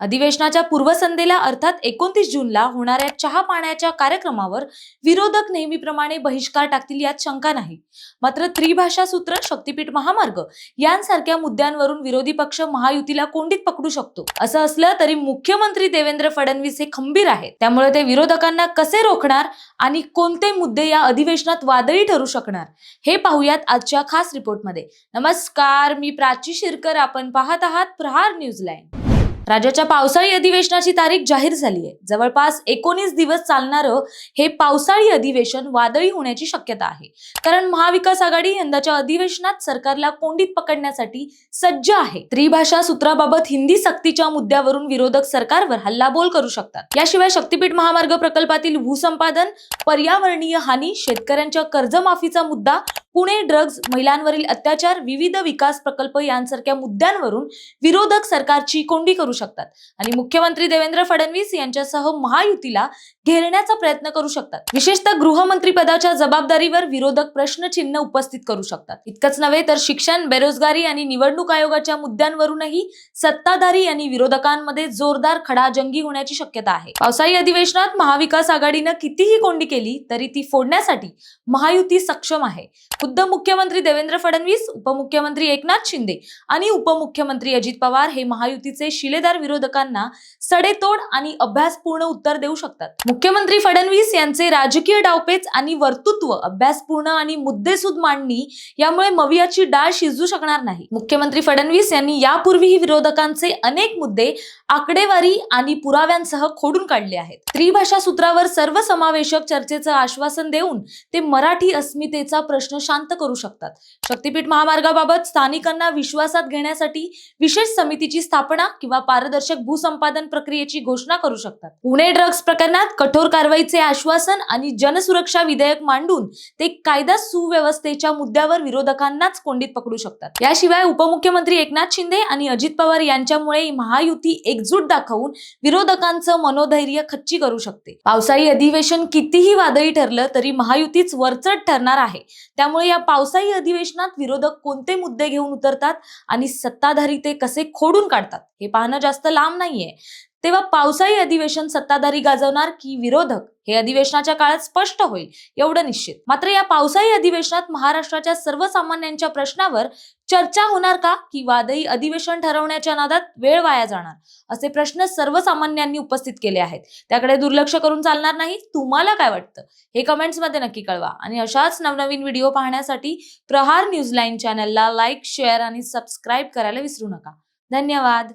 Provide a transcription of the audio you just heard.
अधिवेशनाच्या पूर्वसंध्येला अर्थात एकोणतीस जूनला होणाऱ्या चहा पाण्याच्या कार्यक्रमावर विरोधक नेहमीप्रमाणे बहिष्कार टाकतील यात शंका नाही. मात्र त्रिभाषा सूत्र शक्तीपीठ महामार्ग यांसारख्या मुद्द्यांवरून विरोधी पक्ष महायुतीला कोंडीत पकडू शकतो. असं असलं तरी मुख्यमंत्री देवेंद्र फडणवीस हे खंबीर आहेत. त्यामुळे ते विरोधकांना कसे रोखणार आणि कोणते मुद्दे या अधिवेशनात वादळी ठरू शकणार हे पाहूयात आजच्या खास रिपोर्टमध्ये. नमस्कार मी प्राची शिरकर आपण पाहत आहात प्रहार न्यूज लाईन. राज्याच्या पावसाळी अधिवेशनाची तारीख जाहीर झाली आहे जवळपास एकोणीस दिवस चालणारं हे पावसाळी अधिवेशन वादळी होण्याची शक्यता आहे. कारण महाविकास आघाडी यंदाच्या अधिवेशनात सरकारला कोंडीत पकडण्यासाठी सज्ज आहे. त्रिभाषा सूत्राबाबत हिंदी सक्तीच्या मुद्द्यावरून विरोधक सरकारवर हल्लाबोल करू शकतात. याशिवाय शक्तीपीठ महामार्ग प्रकल्पातील भूसंपादन पर्यावरणीय हानी शेतकऱ्यांच्या कर्जमाफीचा मुद्दा पुणे ड्रग्ज महिलांवरील अत्याचार विविध विकास प्रकल्प यांसारख्या मुद्द्यांवरून विरोधक सरकारची कोंडी करू शकतात. आणि मुख्यमंत्री देवेंद्र फडणवीस यांच्यासह महायुतीला घेरण्याचा प्रयत्न करू शकतात. विशेषतः गृहमंत्री पदाच्या जबाबदारीवर विरोधक प्रश्नचिन्ह उपस्थित करू शकतात. इतकंच नव्हे तर शिक्षण बेरोजगारी आणि निवडणूक आयोगाच्या मुद्द्यांवरूनही सत्ताधारी आणि विरोधकांमध्ये जोरदार खडाजंगी होण्याची शक्यता आहे. पावसाळी अधिवेशनात महाविकास आघाडीनं कितीही कोंडी केली तरी ती फोडण्यासाठी महायुती सक्षम आहे. खुद्द मुख्यमंत्री देवेंद्र फडणवीस उपमुख्यमंत्री एकनाथ शिंदे आणि उपमुख्यमंत्री अजित पवार हे महायुतीचे शिलेदार विरोधकांना सडेतोड आणि अभ्यासपूर्ण उत्तर देऊ शकतात. मुख्यमंत्री फडणवीस यांचे राजकीय डावपेच आणि वर्तृत्व अभ्यासपूर्ण आणि मुद्देसूद मांडणी यामुळे मवियाची डाळ शिजू शकणार नाही. मुख्यमंत्री फडणवीस यांनी यापूर्वीही विरोधकांचे अनेक मुद्दे आकडेवारी आणि पुराव्यांसह खोडून काढले आहेत. त्रिभाषा सूत्रावर सर्वसमावेशक चर्चेचं आश्वासन देऊन ते मराठी अस्मितेचा प्रश्न शांत करू शकतात. शक्तीपीठ महामार्गाबाबत स्थानिकांना विश्वासात घेण्यासाठी विशेष समितीची स्थापना किंवा पारदर्शक भूसंपादन प्रक्रियेची घोषणा करू शकतात. पुणे ड्रग्ज प्रकरणात कठोर कारवाईचे आश्वासन आणि जनसुरक्षा विधेयक मांडून ते कायदा सुव्यवस्थेच्या मुद्द्यावर विरोधकांनाच कोंडीत पकडू शकतात. याशिवाय उपमुख्यमंत्री एकनाथ शिंदे आणि अजित पवार यांच्यामुळे महायुती एकजूट दाखवून विरोधकांचं मनोधैर्य खच्ची करू शकते. पावसाळी अधिवेशन कितीही वादळी ठरलं तरी महायुतीच वरचढ ठरणार आहे. त्यामुळे या पावसाळी अधिवेशनात विरोधक कोणते मुद्दे घेऊन उतरतात आणि सत्ताधारी ते कसे खोडून काढतात हे पाहणं जास्त लांब नाहीये. तेव्हा पावसाळी अधिवेशन सत्ताधारी गाजवणार की विरोधक? हे अधिवेशनाच्या काळात स्पष्ट होईल एवढं निश्चित. मात्र या पावसाळी अधिवेशनात महाराष्ट्राच्या सर्वसामान्यांच्या प्रश्नावर चर्चा होणार का? की वादळी अधिवेशन ठरवण्याच्या नादात वेळ वाया जाणार? असे प्रश्न सर्वसामान्यांनी उपस्थित केले आहेत. त्याकडे दुर्लक्ष करून चालणार नाही? तुम्हाला काय वाटतं? हे कमेंट्समध्ये नक्की कळवा. आणि अशाच नवनवीन व्हिडिओ पाहण्यासाठी प्रहार न्यूज लाईन चॅनलला लाईक शेअर आणि सबस्क्राईब करायला विसरू नका. धन्यवाद.